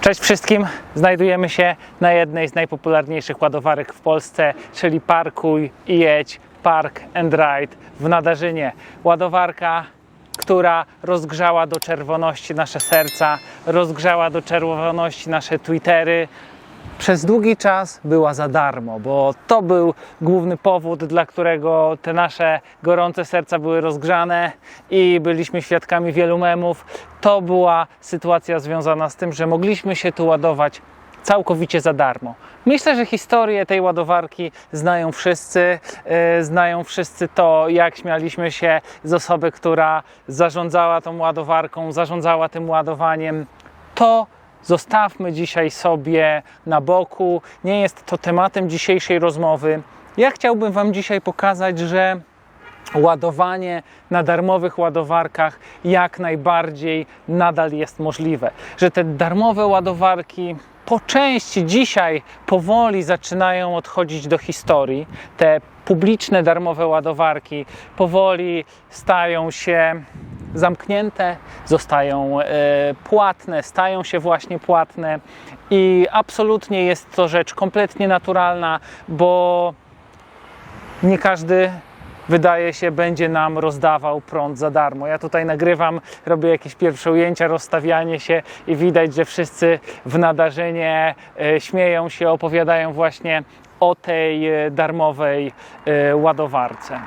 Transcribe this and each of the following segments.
Cześć wszystkim! Znajdujemy się na jednej z najpopularniejszych ładowarek w Polsce, czyli Parkuj i jedź Park and Ride w Nadarzynie. Ładowarka, która rozgrzała do czerwoności nasze serca, rozgrzała do czerwoności nasze Twittery. Przez długi czas była za darmo, bo to był główny powód, dla którego te nasze gorące serca były rozgrzane i byliśmy świadkami wielu memów. To była sytuacja związana z tym, że mogliśmy się tu ładować całkowicie za darmo. Myślę, że historię tej ładowarki znają wszyscy. Yy, Znają wszyscy to, jak śmialiśmy się z osoby, która zarządzała tą ładowarką, zarządzała tym ładowaniem. To zostawmy dzisiaj sobie na boku. Nie jest to tematem dzisiejszej rozmowy. Ja chciałbym Wam dzisiaj pokazać, że ładowanie na darmowych ładowarkach jak najbardziej nadal jest możliwe. Że te darmowe ładowarki po części dzisiaj powoli zaczynają odchodzić do historii. Te publiczne darmowe ładowarki powoli stają się zamknięte, zostają e, płatne, stają się właśnie płatne i absolutnie jest to rzecz kompletnie naturalna, bo nie każdy wydaje się, będzie nam rozdawał prąd za darmo. Ja tutaj nagrywam, robię jakieś pierwsze ujęcia, rozstawianie się i widać, że wszyscy w nadarzynie e, śmieją się, opowiadają właśnie o tej e, darmowej ładowarce.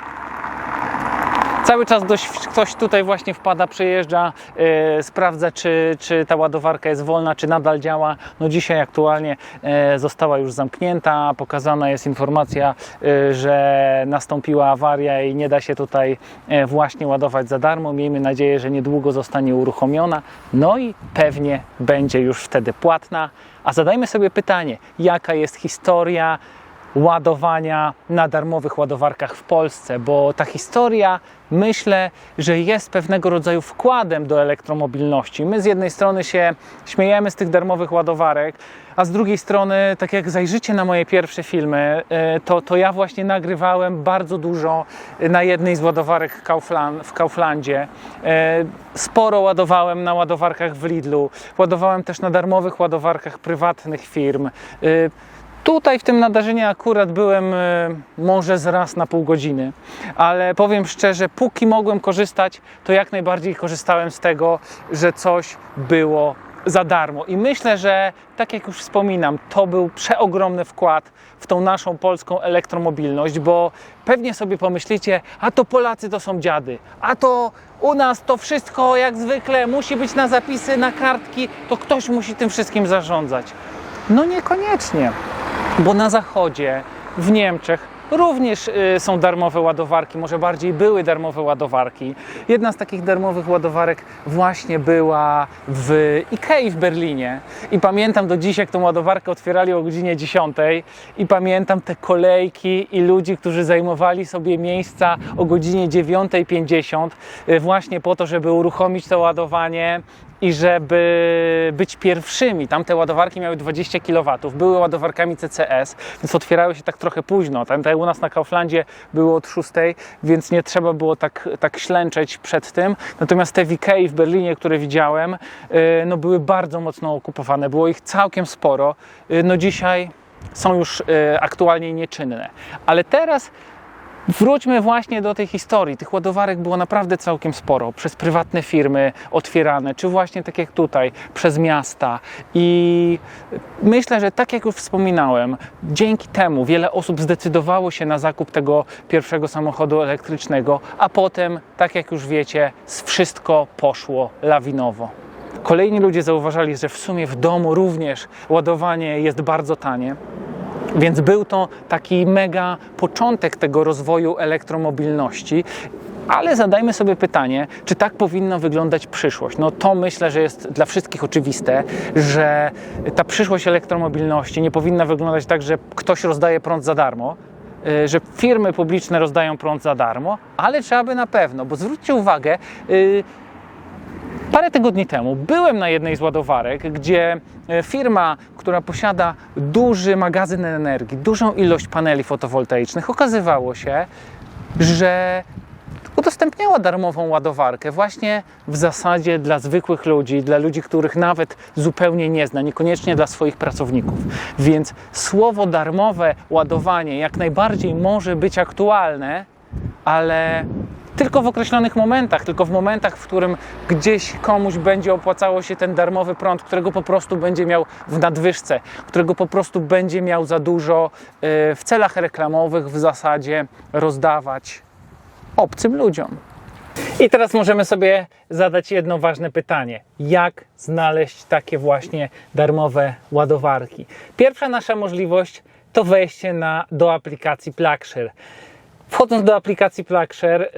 Cały czas dość, ktoś tutaj właśnie wpada, przejeżdża, e, sprawdza, czy, czy ta ładowarka jest wolna, czy nadal działa. No dzisiaj aktualnie e, została już zamknięta, pokazana jest informacja, e, że nastąpiła awaria i nie da się tutaj e, właśnie ładować za darmo. Miejmy nadzieję, że niedługo zostanie uruchomiona, no i pewnie będzie już wtedy płatna. A zadajmy sobie pytanie, jaka jest historia ładowania na darmowych ładowarkach w Polsce, bo ta historia myślę, że jest pewnego rodzaju wkładem do elektromobilności. My z jednej strony się śmiejemy z tych darmowych ładowarek, a z drugiej strony, tak jak zajrzycie na moje pierwsze filmy, e, to, to ja właśnie nagrywałem bardzo dużo na jednej z ładowarek w Kauflandzie. E, Sporo ładowałem na ładowarkach w Lidlu, ładowałem też na darmowych ładowarkach prywatnych firm. Tutaj w tym nadarzynie akurat byłem e, może z raz na pół godziny, ale powiem szczerze, póki mogłem korzystać, to jak najbardziej korzystałem z tego, że coś było za darmo. I myślę, że tak jak już wspominam, to był przeogromny wkład w tą naszą polską elektromobilność, bo pewnie sobie pomyślicie, a to Polacy to są dziady, a to u nas to wszystko jak zwykle musi być na zapisy, na kartki, to ktoś musi tym wszystkim zarządzać. No niekoniecznie bo na zachodzie, w Niemczech również y, są darmowe ładowarki, może bardziej były darmowe ładowarki. Jedna z takich darmowych ładowarek właśnie była w Ikei w Berlinie. I pamiętam do dziś, jak tą ładowarkę otwierali o godzinie 10 i pamiętam te kolejki i ludzi, którzy zajmowali sobie miejsca o godzinie 9.50 y, właśnie po to, żeby uruchomić to ładowanie i żeby być pierwszymi. Tamte ładowarki miały 20 kW, były ładowarkami CCS, więc otwierały się tak trochę późno. Tamte u nas na Kauflandzie były od 6, więc nie trzeba było tak, tak ślęczeć przed tym. Natomiast te Ikei w Berlinie, które widziałem, yy, no były bardzo mocno okupowane. Było ich całkiem sporo. Yy, No dzisiaj są już yy, aktualnie nieczynne. Ale teraz Wróćmy właśnie do tej historii. Tych ładowarek było naprawdę całkiem sporo. Przez prywatne firmy otwierane, czy właśnie tak jak tutaj, przez miasta. I myślę, że tak jak już wspominałem, dzięki temu wiele osób zdecydowało się na zakup tego pierwszego samochodu elektrycznego, a potem, tak jak już wiecie, wszystko poszło lawinowo. Kolejni ludzie zauważali, że w sumie w domu również ładowanie jest bardzo tanie. Więc był to taki mega początek tego rozwoju elektromobilności. Ale zadajmy sobie pytanie, czy tak powinna wyglądać przyszłość? No to myślę, że jest dla wszystkich oczywiste, że ta przyszłość elektromobilności nie powinna wyglądać tak, że ktoś rozdaje prąd za darmo, y, że firmy publiczne rozdają prąd za darmo, ale trzeba by na pewno, bo zwróćcie uwagę, y, Parę tygodni temu byłem na jednej z ładowarek, gdzie e, firma, która posiada duży magazyn energii, dużą ilość paneli fotowoltaicznych, okazywało się, że udostępniała darmową ładowarkę właśnie w zasadzie dla zwykłych ludzi, dla ludzi, których nawet zupełnie nie zna, niekoniecznie dla swoich pracowników. Więc słowo darmowe ładowanie jak najbardziej może być aktualne, ale tylko w określonych momentach, tylko w momentach, w którym gdzieś komuś będzie opłacało się ten darmowy prąd, którego po prostu będzie miał w nadwyżce, którego po prostu będzie miał za dużo yy, w celach reklamowych w zasadzie rozdawać obcym ludziom. I teraz możemy sobie zadać jedno ważne pytanie: jak znaleźć takie właśnie darmowe ładowarki? Pierwsza nasza możliwość to wejście na, do aplikacji Plugshare. Wchodząc do aplikacji Plugshare,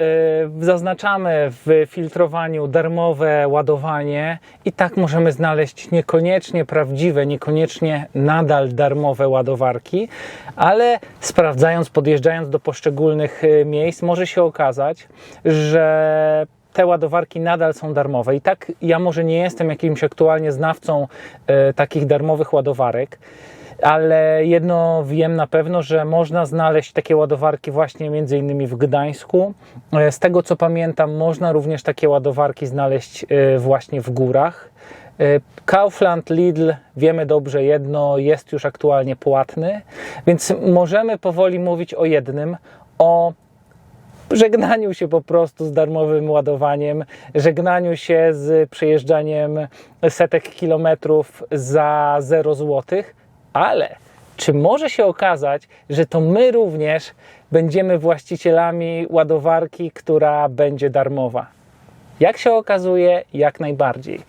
yy, zaznaczamy w filtrowaniu darmowe ładowanie i tak możemy znaleźć niekoniecznie prawdziwe, niekoniecznie nadal darmowe ładowarki, ale sprawdzając, podjeżdżając do poszczególnych yy, miejsc, może się okazać, że te ładowarki nadal są darmowe. I tak ja może nie jestem jakimś aktualnie znawcą yy, takich darmowych ładowarek ale jedno wiem na pewno, że można znaleźć takie ładowarki właśnie między innymi w Gdańsku. E, Z tego co pamiętam, można również takie ładowarki znaleźć e, właśnie w górach. E, Kaufland, Lidl, wiemy dobrze jedno, jest już aktualnie płatny, więc możemy powoli mówić o jednym, o żegnaniu się po prostu z darmowym ładowaniem, żegnaniu się z przejeżdżaniem setek kilometrów za 0 złotych ale czy może się okazać, że to my również będziemy właścicielami ładowarki, która będzie darmowa? Jak się okazuje, jak najbardziej.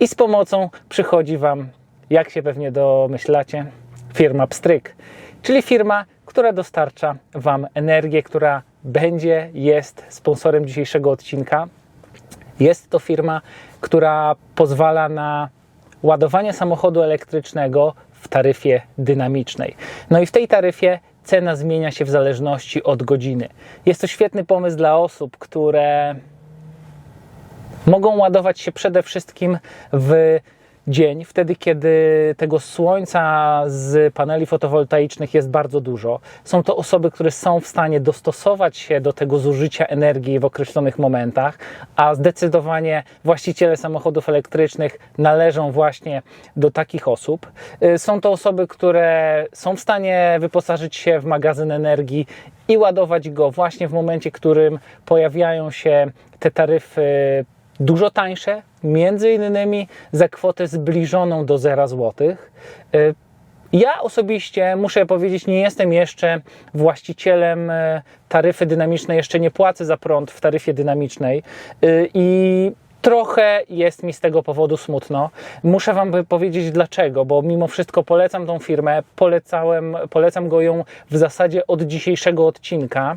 I z pomocą przychodzi Wam, jak się pewnie domyślacie, firma Pstryk, czyli firma, która dostarcza Wam energię, która będzie, jest sponsorem dzisiejszego odcinka. Jest to firma, która pozwala na ładowanie samochodu elektrycznego taryfie dynamicznej. No i w tej taryfie cena zmienia się w zależności od godziny. Jest to świetny pomysł dla osób, które mogą ładować się przede wszystkim w dzień, wtedy kiedy tego słońca z paneli fotowoltaicznych jest bardzo dużo. Są to osoby, które są w stanie dostosować się do tego zużycia energii w określonych momentach, a zdecydowanie właściciele samochodów elektrycznych należą właśnie do takich osób. Y, Są to osoby, które są w stanie wyposażyć się w magazyn energii i ładować go właśnie w momencie, w którym pojawiają się te taryfy dużo tańsze, między innymi za kwotę zbliżoną do 0 zł. Ja osobiście muszę powiedzieć, nie jestem jeszcze właścicielem e, taryfy dynamicznej, jeszcze nie płacę za prąd w taryfie dynamicznej y, i Trochę jest mi z tego powodu smutno. Muszę Wam powiedzieć dlaczego, bo mimo wszystko polecam tą firmę, polecałem, polecam go ją w zasadzie od dzisiejszego odcinka.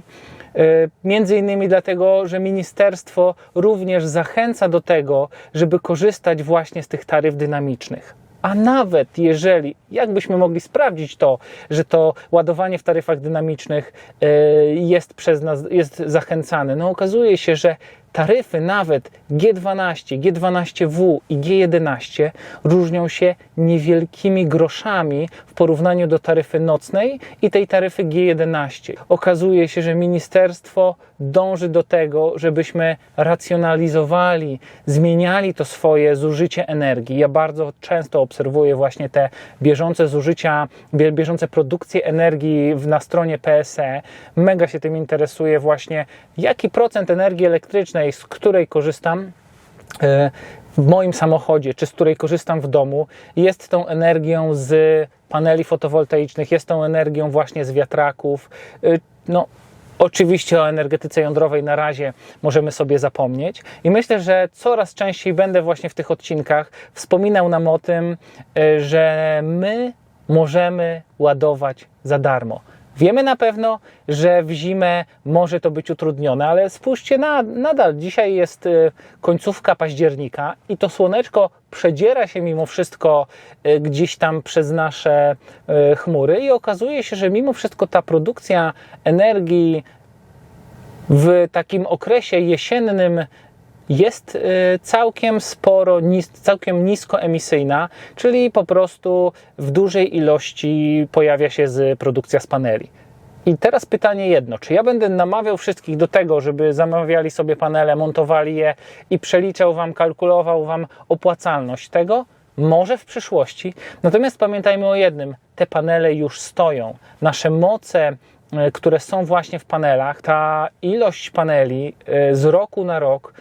Y, Między innymi dlatego, że ministerstwo również zachęca do tego, żeby korzystać właśnie z tych taryf dynamicznych. A nawet jeżeli, jakbyśmy mogli sprawdzić to, że to ładowanie w taryfach dynamicznych y, jest przez nas jest zachęcane, no okazuje się, że taryfy nawet G12, G12W i G11 różnią się niewielkimi groszami w porównaniu do taryfy nocnej i tej taryfy G11. Okazuje się, że ministerstwo dąży do tego, żebyśmy racjonalizowali, zmieniali to swoje zużycie energii. Ja bardzo często obserwuję właśnie te bieżące zużycia, bie- bieżące produkcje energii na stronie PSE. Mega się tym interesuję właśnie, jaki procent energii elektrycznej, z której korzystam, e, w moim samochodzie, czy z której korzystam w domu, jest tą energią z paneli fotowoltaicznych, jest tą energią właśnie z wiatraków. E, No, Oczywiście o energetyce jądrowej na razie możemy sobie zapomnieć i myślę, że coraz częściej będę właśnie w tych odcinkach wspominał nam o tym, e, że my możemy ładować za darmo. Wiemy na pewno, że w zimę może to być utrudnione, ale spójrzcie na, nadal, dzisiaj jest e, końcówka października i to słoneczko przedziera się mimo wszystko e, gdzieś tam przez nasze e, chmury i okazuje się, że mimo wszystko ta produkcja energii w takim okresie jesiennym jest e, całkiem sporo, całkiem niskoemisyjna, czyli po prostu w dużej ilości pojawia się z produkcja z paneli. I teraz pytanie jedno, czy ja będę namawiał wszystkich do tego, żeby zamawiali sobie panele, montowali je i przeliczał Wam, kalkulował Wam opłacalność tego? Może w przyszłości. Natomiast pamiętajmy o jednym, te panele już stoją. Nasze moce, e, które są właśnie w panelach, ta ilość paneli e, z roku na rok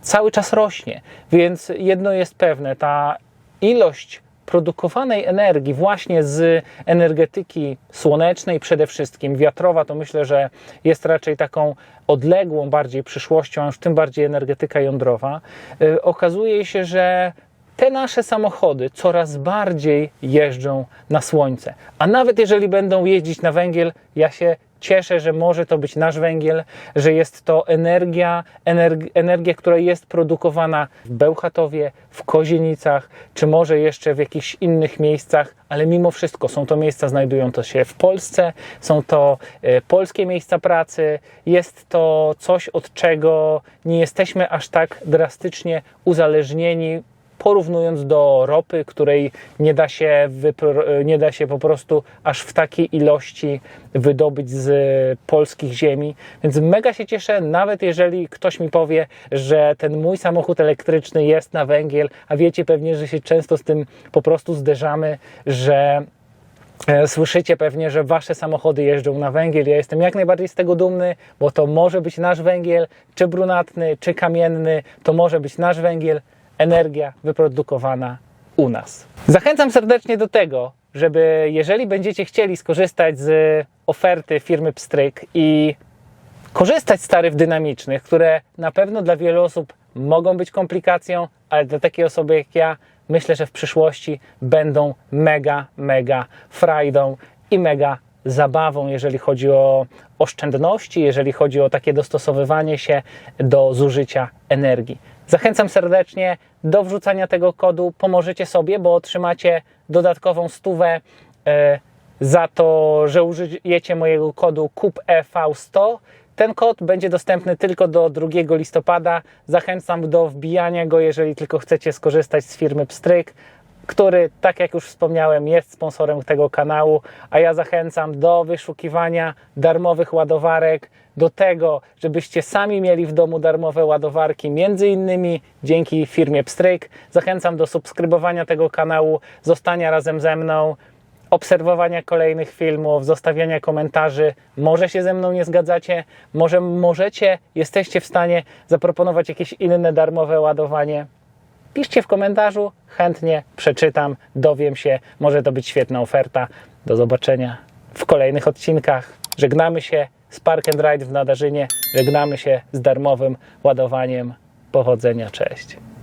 cały czas rośnie. Więc jedno jest pewne, ta ilość produkowanej energii właśnie z energetyki słonecznej przede wszystkim, wiatrowa to myślę, że jest raczej taką odległą bardziej przyszłością, a już tym bardziej energetyka jądrowa, y, okazuje się, że te nasze samochody coraz bardziej jeżdżą na słońce. A nawet jeżeli będą jeździć na węgiel, ja się cieszę, że może to być nasz węgiel, że jest to energia, energ energia, która jest produkowana w Bełchatowie, w Kozienicach, czy może jeszcze w jakichś innych miejscach, ale mimo wszystko są to miejsca znajdujące się w Polsce, są to e, polskie miejsca pracy, jest to coś, od czego nie jesteśmy aż tak drastycznie uzależnieni porównując do ropy, której nie da, się wypro- nie da się po prostu aż w takiej ilości wydobyć z polskich ziemi. Więc mega się cieszę, nawet jeżeli ktoś mi powie, że ten mój samochód elektryczny jest na węgiel, a wiecie pewnie, że się często z tym po prostu zderzamy, że E, Słyszycie pewnie, że wasze samochody jeżdżą na węgiel. Ja jestem jak najbardziej z tego dumny, bo to może być nasz węgiel, czy brunatny, czy kamienny, to może być nasz węgiel, energia wyprodukowana u nas. Zachęcam serdecznie do tego, żeby jeżeli będziecie chcieli skorzystać z oferty firmy Pstryk i korzystać z taryf dynamicznych, które na pewno dla wielu osób mogą być komplikacją, ale dla takiej osoby jak ja, myślę, że w przyszłości będą mega, mega frajdą i mega zabawą, jeżeli chodzi o oszczędności, jeżeli chodzi o takie dostosowywanie się do zużycia energii. Zachęcam serdecznie do wrzucania tego kodu. Pomożecie sobie, bo otrzymacie dodatkową stówę e, za to, że użyjecie mojego kodu KUPEV100. Ten kod będzie dostępny tylko do 2 listopada. Zachęcam do wbijania go, jeżeli tylko chcecie skorzystać z firmy Pstryk, który, tak jak już wspomniałem, jest sponsorem tego kanału, a ja zachęcam do wyszukiwania darmowych ładowarek, do tego, żebyście sami mieli w domu darmowe ładowarki, między innymi dzięki firmie Pstryk. Zachęcam do subskrybowania tego kanału, zostania razem ze mną obserwowania kolejnych filmów, zostawiania komentarzy. Może się ze mną nie zgadzacie, może możecie, jesteście w stanie zaproponować jakieś inne darmowe ładowanie. Piszcie w komentarzu, chętnie przeczytam, dowiem się, może to być świetna oferta. Do zobaczenia w kolejnych odcinkach. Żegnamy się z Park and Ride w Nadarzynie, żegnamy się z darmowym ładowaniem. Powodzenia, cześć.